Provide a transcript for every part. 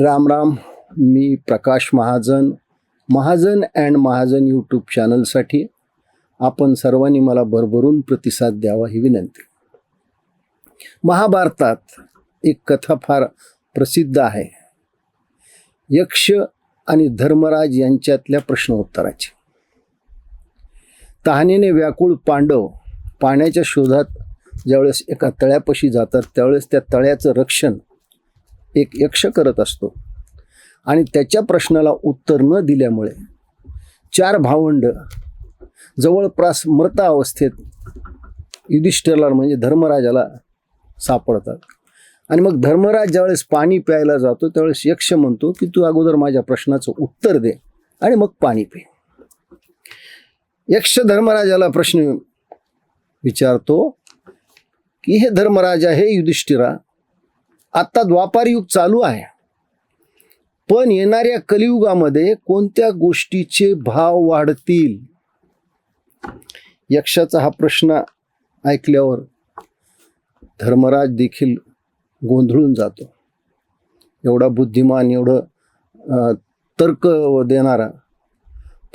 राम राम मी Prakash Mahajan Mahajan and Mahajan YouTube चॅनलसाठी आपण सर्वांनी मला भरभरून प्रतिसाद द्यावा ही विनंती. महाभारतात एक कथा फार प्रसिद्ध आहे. यक्ष आणि धर्मराज यांच्यातल्या प्रश्नोत्तराची. तहानेने व्याकुळ पांडव पाण्याच्या शोधात ज्यावेळेस एका तळ्यापाशी जातात त्यावेळेस त्या तळ्याचं रक्षण एक यक्ष करत असतो. आणि त्याच्या प्रश्नाला उत्तर न दिल्यामुळे चार भावंड जवळपास मृत अवस्थेत युधिष्ठिरला म्हणजे धर्मराजाला सापडतात. आणि मग धर्मराज ज्यावेळेस पाणी प्यायला जातो त्यावेळेस यक्ष म्हणतो की तू अगोदर माझ्या प्रश्नाचं उत्तर दे आणि मग पाणी पे. यक्ष धर्मराजाला प्रश्न विचारतो की हे धर्मराजा हे युधिष्ठिरा आत्ता द्वापार युग चालू आहे. पण येणाऱ्या कलियुगामध्ये कोणत्या गोष्टीचे भाव वाढतील? यक्षाचा हा प्रश्न ऐकल्यावर धर्मराज देखील गोंधळून जातो. एवढा बुद्धिमान एवढं तर्क देणारा.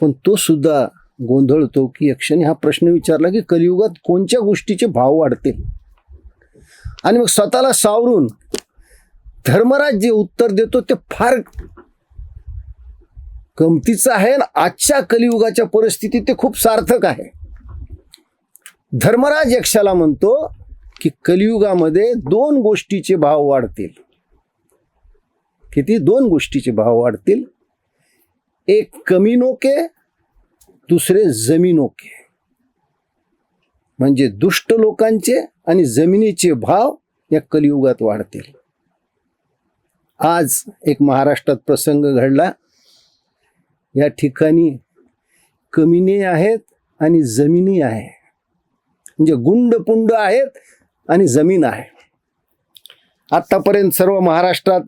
पण तो सुद्धा गोंधळतो की यक्षाने हा प्रश्न विचारला की कलियुगात कोणत्या गोष्टीचे भाव वाढतील? आणि मग स्वतःला सावरून धर्मराज जे उत्तर देतो ते फार गमतीचं आहे आणि आजच्या कलियुगाच्या परिस्थितीत ते खूप सार्थक आहे. धर्मराज यक्षाला म्हणतो की कलियुगामध्ये दोन गोष्टीचे भाव वाढतील. किती? दोन गोष्टीचे भाव वाढतील. एक कमी नोके दुसरे जमीनोके म्हणजे दुष्ट लोकांचे आणि जमिनीचे भाव या कलियुगात वाढतील. आज एक महाराष्ट्रात प्रसंग घडला. या ठिकाणी कमिनी आहेत आणि जमिनी आहे. म्हणजे गुंड पुंड आहेत आणि जमीन आहे. आत्तापर्यंत सर्व महाराष्ट्रात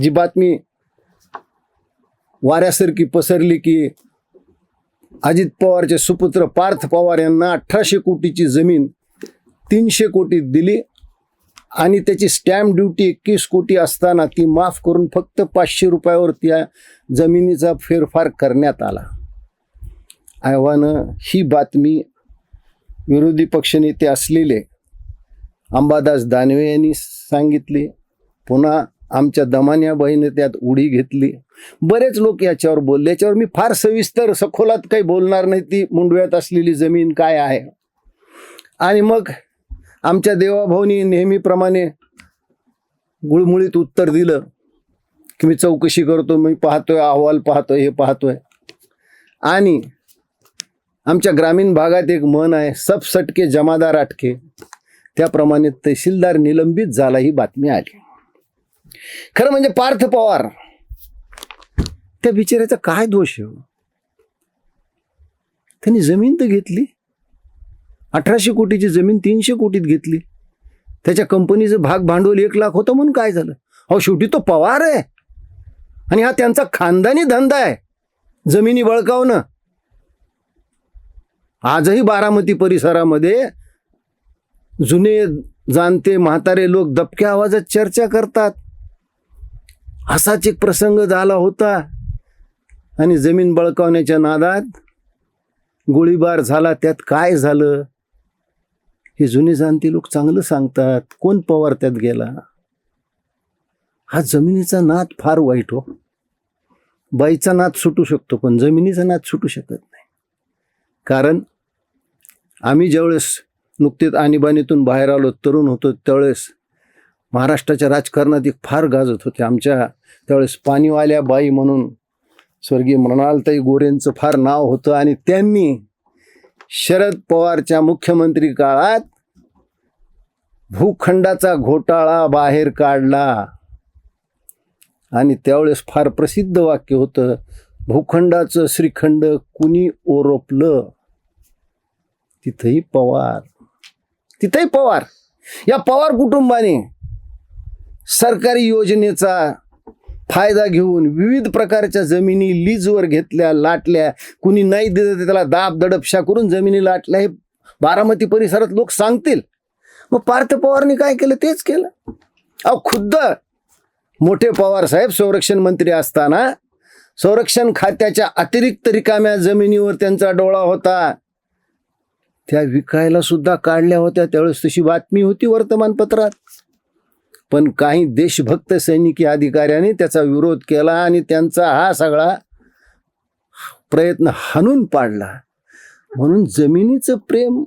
जी बातमी वाऱ्यासारखी पसरली की अजित पवारचे सुपुत्र पार्थ पवार यांना अठराशे कोटीची जमीन तीनशे कोटीत दिली. आणि त्याची स्टॅम्प ड्युटी एकवीस कोटी असताना ती माफ करून फक्त पाचशे रुपयावर त्या जमिनीचा फेरफार करण्यात आला. आव्हानं ही बातमी विरोधी पक्षनेते असलेले अंबादास दानवे यांनी सांगितली. पुन्हा आमच्या दमान्याबाईने त्यात उडी घेतली. बरेच लोक याच्यावर बोलले. याच्यावर मी फार सविस्तर सखोलात काही बोलणार नाही. ती मुंडव्यात असलेली जमीन काय आहे? आणि मग आमच्या देवाभाऊनी नेहमीप्रमाणे गुळमुळीत उत्तर दिलं की मी चौकशी करतो मी पाहतोय अहवाल पाहतोय हे पाहतोय. आणि आमच्या ग्रामीण भागात एक मन आहे सबसटके जमादार अटके त्याप्रमाणे तहसीलदार निलंबित झाला ही बातमी आली. खरं म्हणजे पार्थ पवार त्या बिचाऱ्याचा काय दोष आहे हो? त्यांनी जमीन तर घेतली अठराशे कोटीची जमीन तीनशे कोटीत घेतली. त्याच्या कंपनीचं भाग भांडवल एक लाख होतं म्हणून काय झालं? अहो शेवटी तो पवार आहे. आणि हा त्यांचा खानदानी धंदा आहे. जमिनी बळकावणं. आजही बारामती परिसरामध्ये जुने जाणते म्हातारे लोक दबक्या आवाजात चर्चा करतात. असाच एक प्रसंग झाला होता. आणि जमीन बळकावण्याच्या नादात गोळीबार झाला. त्यात काय झालं? हे जुने जाणते लोक चांगलं सांगतात. कोण पवार त्यात गेला? हा जमिनीचा नाद फार वाईट हो. बाईचा नाद सुटू शकतो पण जमिनीचा नाद सुटू शकत नाही. कारण आम्ही ज्यावेळेस नुकतेच आणीबाणीतून बाहेर आलो तरुण होतो त्यावेळेस महाराष्ट्राच्या राजकारणात एक फार गाजत होते. आमच्या त्यावेळेस पाणीवाल्या बाई म्हणून स्वर्गीय मृणालताई गोरेंचं फार नाव होतं आणि त्यांनी शरद पवारच्या मुख्यमंत्री काळात भूखंडाचा घोटाळा बाहेर काढला. आणि त्यावेळेस फार प्रसिद्ध वाक्य होतं भूखंडाचं श्रीखंड कुणी ओरोपलं? तिथंही पवार. तिथंही पवार. या पवार कुटुंबाने सरकारी योजनेचा फायदा घेऊन विविध प्रकारच्या जमिनी लीजवर घेतल्या लाटल्या. कुणी नाही दिलं त्याला दाब दडपशा करून जमिनी लाटल्या हे बारामती परिसरात लोक सांगतील. मग पार्थ पवारनी काय केलं? तेच केलं. अहो खुद्द मोठे पवार साहेब संरक्षण मंत्री असताना संरक्षण खात्याच्या अतिरिक्त रिकाम्या जमिनीवर त्यांचा डोळा होता. त्या विकायला सुद्धा काढल्या होत्या. त्यावेळेस तशी बातमी होती वर्तमानपत्रात. पण काही देशभक्त सैनिकी अधिकाऱ्यांनी त्याचा विरोध केला आणि त्यांचा हा सगळा प्रयत्न हाणून पाडला. म्हणून जमिनीचं प्रेम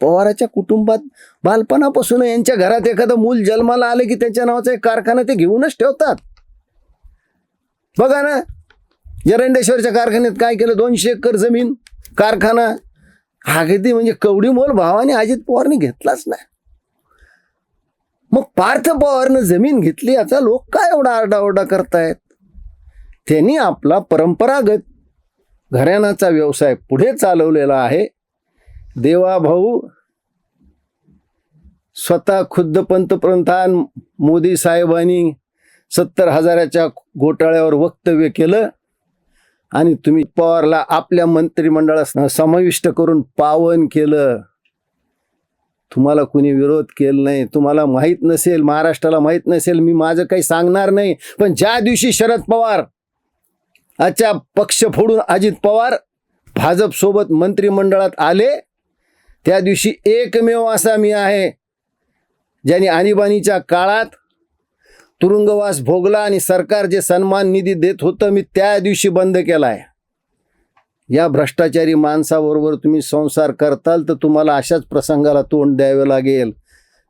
पवाराच्या कुटुंबात बालपणापासून यांच्या घरात एखादं मूल जन्माला आलं की त्यांच्या नावाचा एक कारखाना ते घेऊनच ठेवतात. बघा ना जरंडेश्वरच्या कारखान्यात काय केलं? दोनशे एकर जमीन कारखाना. हा म्हणजे कवडी मोल भावाने अजित पवारने घेतलाच नाही. मग पार्थ पवारनं जमीन घेतली याचा लोक काय एवढा आरडाओरडा करतायत? त्यांनी आपला परंपरागत घराण्याचा व्यवसाय पुढे चालवलेला आहे. देवा भाऊ स्वतः खुद्द पंतप्रधान मोदी साहेबांनी सत्तर हजाराच्या घोटाळ्यावर वक्तव्य केलं आणि तुम्ही पवारला आपल्या मंत्रिमंडळात समाविष्ट करून पावन केलं. तुम्हाला कुणी विरोध केला नाही तुम्हाला माहीत नसेल महाराष्ट्राला माहीत नसेल मी माझं काही सांगणार नाही. पण ज्या दिवशी शरद पवार आजच्या पक्ष फोडून अजित पवार भाजपसोबत मंत्रिमंडळात आले त्या दिवशी एकमेव असा मी आहे ज्यांनी आणीबाणीच्या काळात तुरुंगवास भोगला आणि सरकार जे सन्मान निधी देत होतं मी त्या दिवशी बंद केला आहे. या भ्रष्टाचारी माणसाबरोबर तुम्ही संसार करताल तर तुम्हाला अशाच प्रसंगाला तोंड द्यावे लागेल.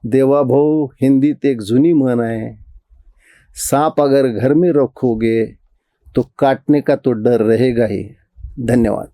देवा भाऊ हिंदीत एक जुनी म्हण आहे सांप अगर घर में रखोगे तो काटने का तो डर रहेगा ही. धन्यवाद.